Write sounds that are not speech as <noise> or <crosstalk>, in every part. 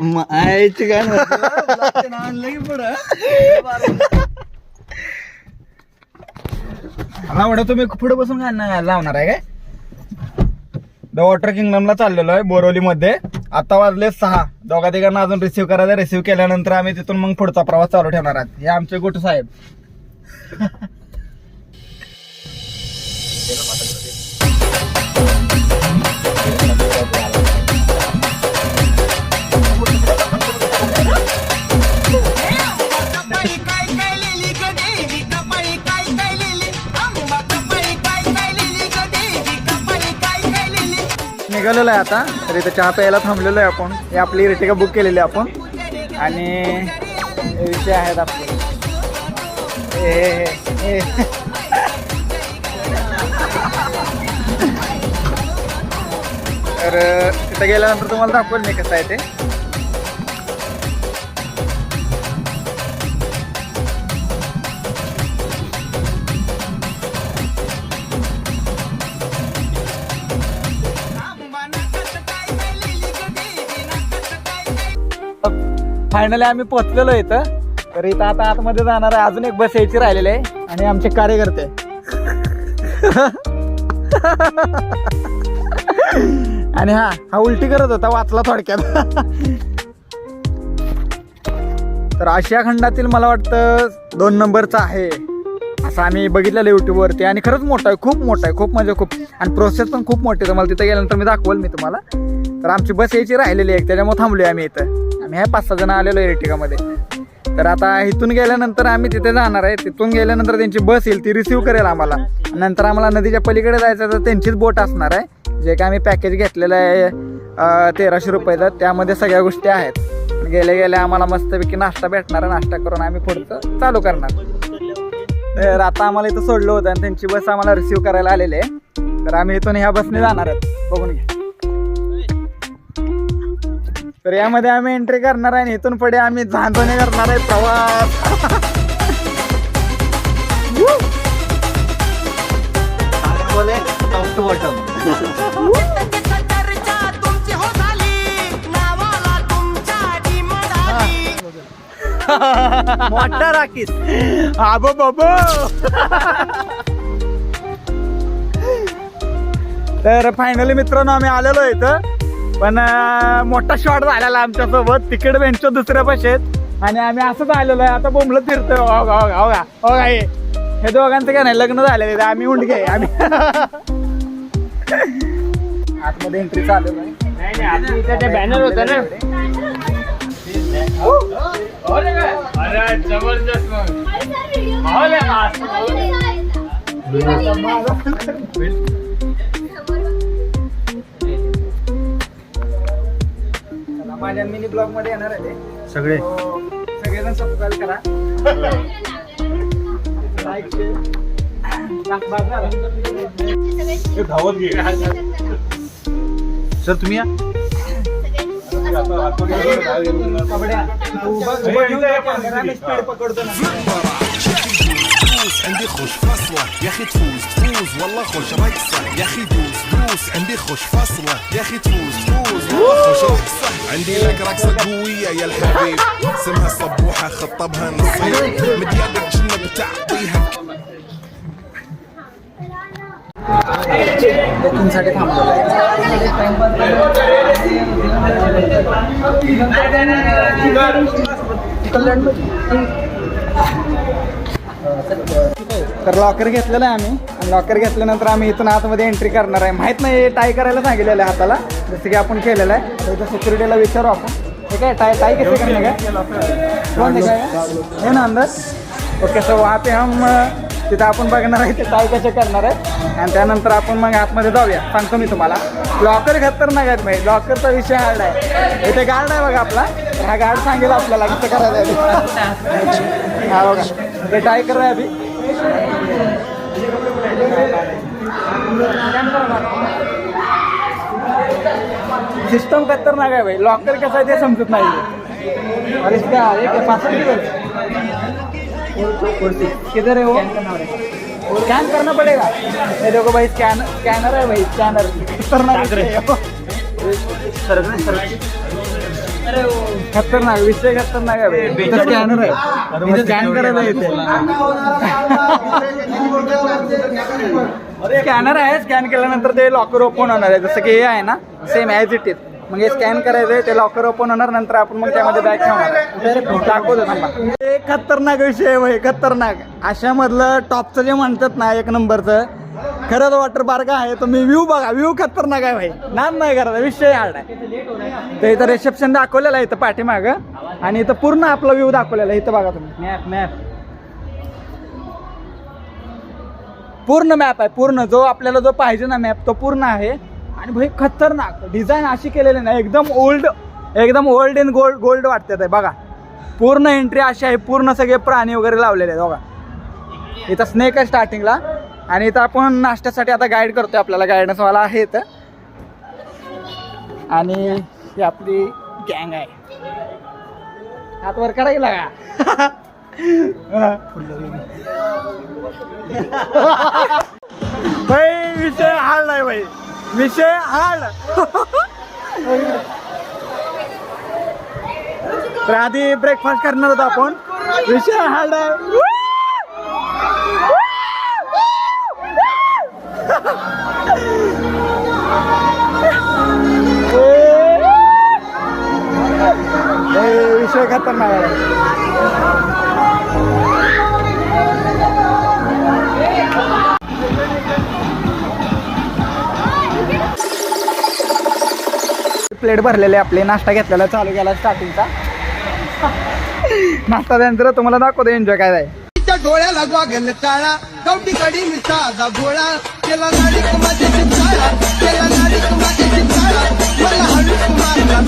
मायची काय आणलं पुढं तुम्ही पुढे बसून काय लावणार आहे काय? द वॉटर किंगडमला चाललेलो आहे बोरवलीमध्ये. आता वाजले सहा. दोघा तिघांना अजून रिसिव्ह करायचं रिसिव्ह केल्यानंतर आम्ही तिथून मग पुढचा प्रवास चालू ठेवणार आहे हे आमचे गोटू साहेब. निघालेलो आहे आता. तर इथं चहा प्यायला थांबलेलो आहे आपण. हे आपली इर्टिका बुक केलेली आहे आपण. आणि विषय आहेत आपले. हे- तर तिथं गेल्यानंतर तुम्हाला दाखवेल मी कसं आहे ते. फायनली आम्ही पोहोचलेलो इथं. तर इथं आता आतमध्ये जाणार आहे. अजून एक बस यायची राहिलेली आहे. आणि आमचे कार्यकर्ते. आणि हा हा उलटी करत होता वाचला थोडक्यात. तर आशिया खंडातील मला वाटतं दोन नंबरचा आहे. असं आम्ही बघितलेलं युट्यूबवरती आणि खरंच मोठा आहे खूप मोठा आहे खूप म्हणजे खूप. आणि प्रोसेस पण खूप मोठी आहे. तुम्हाला तिथं गेल्यानंतर मी दाखवेल मी तुम्हाला. तर आमची बस यायची राहिलेली आहे. त्याच्यामुळे थांबलोय आम्ही इथं. आम्ही ह्या पाच सहा जण आलेलो आहे इर्टिकामध्ये तर आता इथून गेल्यानंतर आम्ही तिथे जाणार आहे. तिथून गेल्यानंतर त्यांची बस येईल ती रिसिव्ह करेल आम्हाला. नंतर आम्हाला नदीच्या पलीकडे जायचं तर त्यांचीच बोट असणार आहे. जे काय आम्ही पॅकेज घेतलेलं आहे तेराशे रुपयाचं त्यामध्ये सगळ्या गोष्टी आहेत. गेल्या गेल्या आम्हाला मस्तपैकी नाश्ता भेटणार आहे. नाश्ता करून आम्ही पुढचं चालू करणार. तर आता आम्हाला इथं सोडलं होतं आणि त्यांची बस आम्हाला रिसिव्ह करायला आलेली आहे. तर आम्ही इथून ह्या बसने जाणार आहेत. बघून घ्या. तर यामध्ये आम्ही एंट्री करणार आहे आणि इथून पुढे आम्ही झांजणे करणार आहे प्रवास. मोठा राखीस. आबो बाबो तर फायनली मित्रांनो आम्ही आलेलो इथं. पण मोठा शॉट झालेला आमच्यासोबत. तिकीट बेंचच्या दुसऱ्या आहेत आणि आम्ही असंच आलेलो आहे. आता बोंबलं फिरतोय. हो का, हो का, हो हो हे. हे दोघांचं काय नाही लग्न झालेलं आम्ही उंडगे आहे, आम्ही <laughs> आतमध्ये एंट्री चालू आहे. बॅनर होता ना. चला, माझ्या मिनी ब्लॉग मध्ये येणार आहे ते सगळे So, सगळेजण सबस्क्राईब करा लाईक सर तुम्ही या पकडतो ना دوس عندي خوش فاصلة يا اخي تفوز تفوز والله خوش رقصة يا اخي دوس دوس عندي خوش فاصلة يا اخي تفوز تفوز والله خوش رقصة عندي لك رقصة قوية يا الحبيب اسمها صبوحة خطبها نصين مديادك جنة بتعطيها बुकिंगसाठी थांबलेलो आहे तर लॉकर घेतलेलं आहे आम्ही. आणि लॉकर घेतल्यानंतर आम्ही इथून आतमध्ये एंट्री करणार आहे. माहीत नाही टाय करायला सांगितलेलं आहे हाताला. जसं की आपण केलेलं आहे. तर इथं सिक्युरिटीला विचारू आपण. हे काय टाय टाय कैसे करने का कौन दिखाएगा है ना अंदर ओके सो वहाँ पे हम तिथं आपण बघणार आहे ते टाय कसे करणार आहे. आणि त्यानंतर आपण मग आतमध्ये जाऊया. सांगतो मी तुम्हाला. लॉकर खतरनाक आहेत माहिती लॉकरचा विषय हार्ड आहे. इथे गार्ड आहे बघा आपला. तर हा गार्ड सांगेल आपल्याला कसं करायचं आहे ते. हा बघा. ते टाय कर आहे अभि सिस्टम खतरनाक आहे भाई. लॉकर कसं आहे ते समजत नाही. एक पासवर्ड कुर्सी किधर है? वो स्कैन करना पड़ेगा ये देखो भाई स्कैन स्कैनर है भाई स्कैनर खतरनाक है वो। खतरनाक विषय खतरनाक आहे. इथं स्कॅनर आहे. इथं स्कॅन करायला येते. स्कॅनर आहे. स्कॅन केल्यानंतर ते लॉकर ओपन होणार आहे. जसं की हे आहे ना सेम ॲज इट इज मग हे स्कॅन करायचं आहे ते लॉकर ओपन होणार नंतर आपण मग त्यामध्ये बॅग ठेवणार. दाखवतो थांबा. हे खतरनाक विषय आहे खतरनाक. अशामधलं टॉपचं जे म्हणतात ना एक नंबरचं खरंच वॉटर पार्क आहे तुम्ही व्ह्यू बघा व्ह्यू खतरनाक आहे भाई. नाद नाही करायचा विषय हार्ड आहे. तर इथं रिसेप्शन दाखवलेलं आहे इथं पाठीमागं. आणि इथं पूर्ण आपला व्ह्यू दाखवलेला आहे इथं बघा तुम्ही. मॅप मॅप पूर्ण मॅप आहे पूर्ण. जो आपल्याला जो पाहिजे ना मॅप तो पूर्ण आहे. आणि भाई खतरनाक. डिझाईन अशी केलेली नाही एकदम ओल्ड एकदम ओल्ड इन गोल्ड गोल्ड वाटते ते बघा. पूर्ण एंट्री अशी आहे पूर्ण सगळे प्राणी वगैरे लावलेले आहेत बघा. इथं स्नेक आहे स्टार्टिंगला आणि इथं आपण नाश्त्यासाठी आता गाईड करतोय आपल्याला. गायडन्सवाला आहे इथं. आणि ही आपली गँग आहे. हात वर करायला का <laughs> भाई विषय हाड नाही भाई. विषय हाड तर आधी ब्रेकफास्ट करणार होतो आपण. विषय हाड आहे. ए, विषय आहे प्लेट भरलेले आपले नाश्ता घेतलेला चालू केला स्टार्टिंगचा नाश्ता त्यानंतर तुम्हाला दाखवतो एन्जॉय काय आहे. डोळ्याला वागल काळा. कवटी कडी मिसाचा गोळा. केला नाडी चिंचाळा केला नाडी चिंचाळा मला हळू कुमारला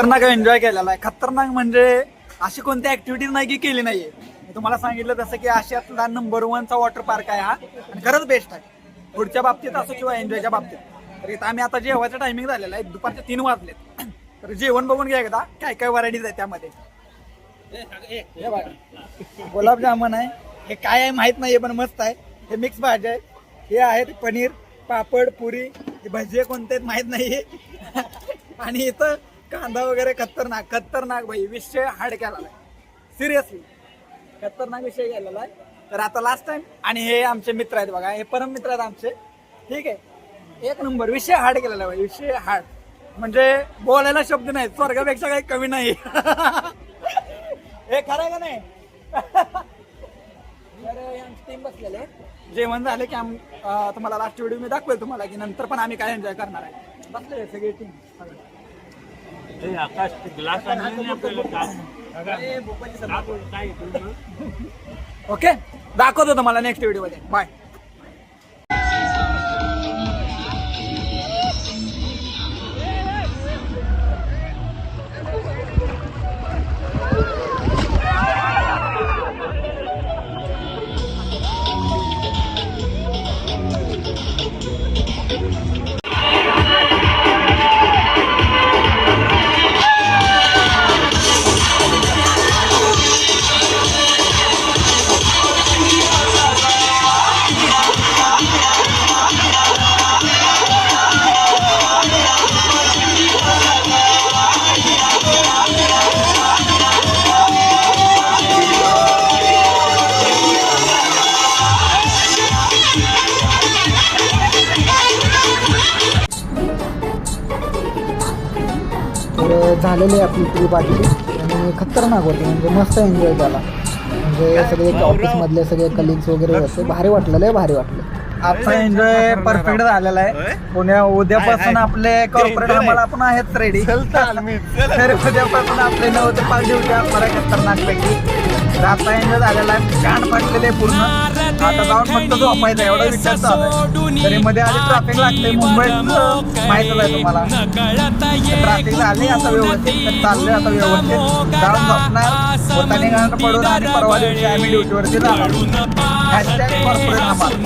खतरनाक एन्जॉय केलेला आहे. खतरनाक म्हणजे अशी कोणती ऍक्टिव्हिटी नाही की केली नाहीये. मी तुम्हाला सांगितलं जसं की आशियातला नंबर वनचा वॉटर पार्क आहे हा. आणि खरंच बेस्ट आहे. पुढच्या बाबतीत असो किंवा एन्जॉयच्या बाबतीत. तर इथं आम्ही आता जेवायचा टायमिंग झालेला आहे. दुपारचे तीन वाजलेत. <clears throat> तर जेवण बघून घ्या एकदा. काय काय व्हरायटीज आहे त्यामध्ये. हे बघा. गुलाबजामुन आहे. हे काय आहे माहीत नाही पण मस्त आहे. हे मिक्स भाज्या आहे हे आहेत पनीर पापड पुरी. हे भजी कोणते आहेत माहीत नाही <laughs> आणि इथं कांदा वगैरे खतरनाक खतरनाक भाई विषय हार्ड केलेला आहे. सिरियसली खतरनाक विषय गेलेला आहे. तर आता लास्ट टाइम आणि हे आमचे मित्र आहेत बघा हे परम मित्र आहेत आमचे. ठीक आहे? एक नंबर विषय हार्ड केलेला आहे भाई विषय हार्ड म्हणजे बोलायला शब्द नाही स्वर्गापेक्षा काही कमी नाही. <laughs> हे खरं आहे का नाही? <laughs> आमची टीम बसलेले जेवण झालं की आम तुम्हाला लास्ट व्हिडिओ मी दाखवेल तुम्हाला की नंतर पण आम्ही काय एन्जॉय करणार आहे. बसले सगळी टीम आकाश ग्लास ओके? दाखवतो तुम्हाला नेक्स्ट व्हिडिओमध्ये. बाय झालेली आहे आपली ट्रिप आधी आणि खतरनाक होती म्हणजे मस्त एन्जॉय केला म्हणजे सगळे ऑफिसमधले सगळे कलिग्स वगैरे होते भारी वाटलं लय भारी वाटलं. आजचा एन्जॉय परफेक्ट झालेला आहे. पुण्या उद्यापासून आपले कॉर्पोरेट आम्हाला आपण आहेच रेडी तर उद्यापासून आपले नऊ ते पाच दिवस आपल्याला खतरनाक पैकी तर झालेला आहे. पूर्ण. आता जाऊन फक्त एवढा विचार चालू आहे तरी मध्ये आधी ट्रॅफिक लागते मुंबईत माहितच आहे तुम्हाला. ट्रॅफिक झाली आता व्यवस्थित. चाललंय आता व्यवस्थित. जाऊन झोपणार. पोताने पडून आणि परवा दिवशी आम्ही ड्युटीवरती जाणार. हॅशटॅग कॉर्पोरेट आम्हाला